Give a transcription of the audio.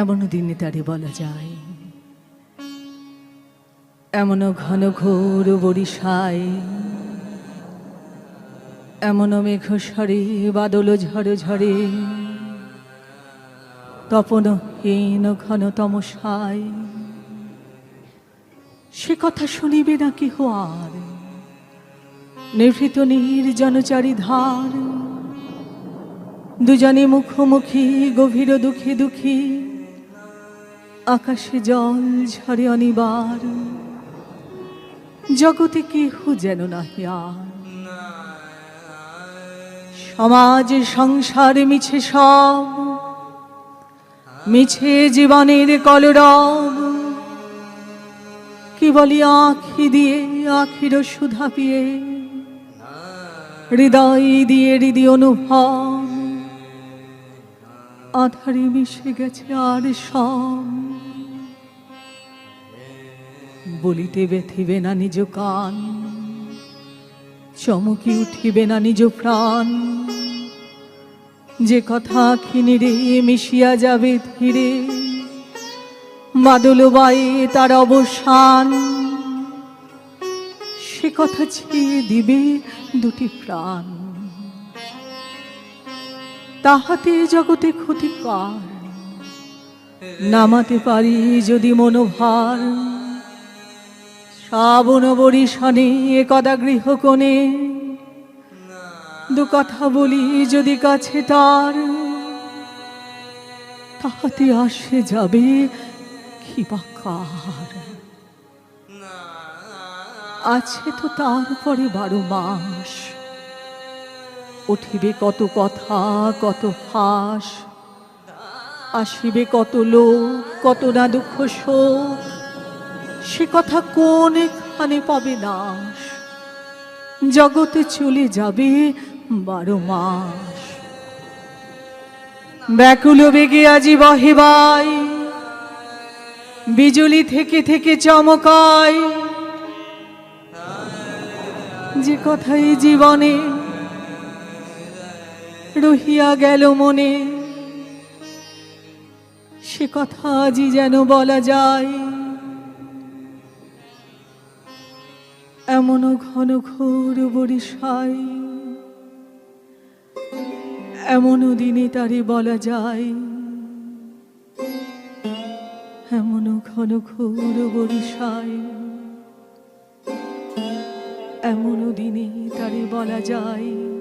এমন দিনে তারে বলা যায়। এমন ঘন ঘোর বরিশায়, এমন মেঘ সরে, বাদল ঝড়ে ঝরে, তপনহীন ঘন তমসায়। সে কথা শুনিবে না কি আর, নিভৃত নির্জন চারিধার। দুজনে মুখোমুখি, গভীর দুঃখে দুঃখী আকাশে জল ঝরে অনিবার। জগতে কেহ যেন নাহি আর। সমাজ সংসার মিছে সব। মিছে জীবনের কলরব। কি বলি আখি দিয়ে আখির সুধা পিয়ে। হৃদয় দিয়ে হৃদি অনুভব। আধারে মিশে গেছে আর সব বলিতে ব্যথিবে না নিজ কান, চমকি উঠিবে না নিজ প্রাণ। যে কথা খিনিরে মিশিয়া যাবে ধীরে, বাদল বায়ে তার অবসান। সে কথা ছেয়ে দিবে দুটি প্রাণ। তাহাতে জগতে ক্ষতিকার নামাতে পারি যদি মনোভার শ্রাবণ বরিশনে একদা গৃহকোণে। দু কথা বলি যদি কাছে তার। তাহাতে আসে যাবে কি আছে তো তারপরে বারো মাস। উঠিবে কত কথা, কত হাস, আসিবে কত লোক, কত না দুঃখ শোক, সে কথা কোন এখানে পাবে নাশ? জগতে চলে যাবে বারো মাস। ব্যাকুল বেগে আজি বহেবাই বিজুলি থেকে থেকে চমকায়। যে কথাই জীবনে রহিয়া গেল মনে। সে কথা আজই যেন বলা যায়। এমনও ঘন ঘোর বরিশায় এমন দিনে তারে বলা যায়। এমনও ঘন ঘোর বরিশায় এমন দিনে তারে বলা যায়।